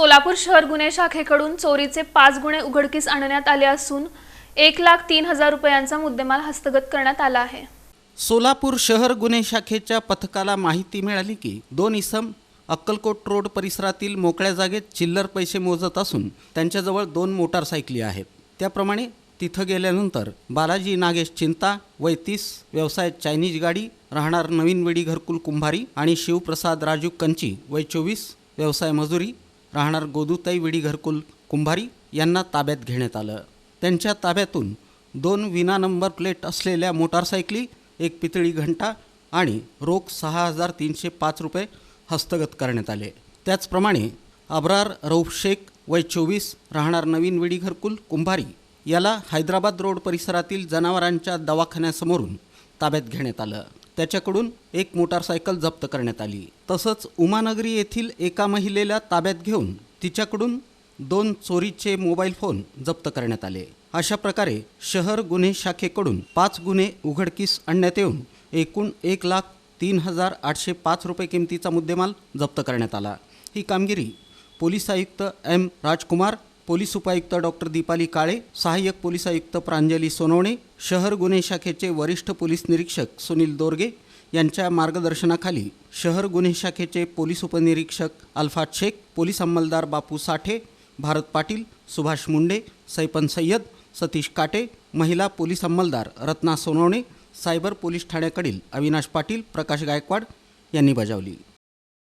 सोलापूर शहर गुन्हे शाखेकडून चोरीचे पाच गुन्हे उघडकीस आणण्यात आले असून एक लाख तीन हजार रुपयांचा मुद्देमाल हस्तगत करण्यात आला आहे. सोलापूर शहर गुन्हे शाखेच्या पथकाला माहिती मिळाली की दोन इसम अक्कलकोट रोड परिसरातील मोकळ्या जागेत चिल्लर पैसे मोजत असून त्यांच्याजवळ दोन मोटारसायकली आहेत. त्याप्रमाणे तिथं गेल्यानंतर बालाजी नागेश चिंता वैतीस व्यवसाय चायनीज गाडी राहणार नवीन वेडी घरकुल कुंभारी आणि शिवप्रसाद राजू कंची वय चोवीस व्यवसाय मजुरी राहणार गोदूताई विडी घरकुल कुंभारी यांना ताब्यात घेण्यात आलं. त्यांच्या ताब्यातून दोन विना नंबर प्लेट असलेल्या मोटारसायकली एक पितळी घंटा आणि रोख सहा हजार तीनशे पाच रुपये हस्तगत करण्यात आले. त्याचप्रमाणे अब्रार रौफ शेख वय चोवीस राहणार नवीन विडी घरकुल कुंभारी याला हैदराबाद रोड परिसरातील जनावरांच्या दवाखान्यासमोरून ताब्यात घेण्यात आलं. त्याच्याकडून एक मोटारसायकल जप्त करण्यात आली. तसंच उमानगरी येथील एका महिलेला ताब्यात घेऊन तिच्याकडून दोन चोरीचे मोबाईल फोन जप्त करण्यात आले. अशा प्रकारे शहर गुन्हे शाखेकडून पाच गुन्हे उघडकीस आणण्यात येऊन एकूण एक लाख तीन हजार आठशे पाच रुपये किमतीचा मुद्देमाल जप्त करण्यात आला. ही कामगिरी पोलीस आयुक्त एम राजकुमार पोलीस उपायुक्त डॉक्टर दीपाली काळे सहाय्यक पोलीस आयुक्त प्रांजली सोनवणे शहर गुन्हे शाखेचे वरिष्ठ पोलीस निरीक्षक सुनील दोरगे यांच्या मार्गदर्शनाखाली शहर गुन्हे शाखेचे पोलीस उपनिरीक्षक अल्फात शेख पोलीस अंमलदार बापू साठे भारत पाटील सुभाष मुंडे सैपन सय्यद सतीश काटे महिला पोलीस अंमलदार रत्ना सोनवणे सायबर पोलीस ठाण्याकडील अविनाश पाटील प्रकाश गायकवाड यांनी बजावली.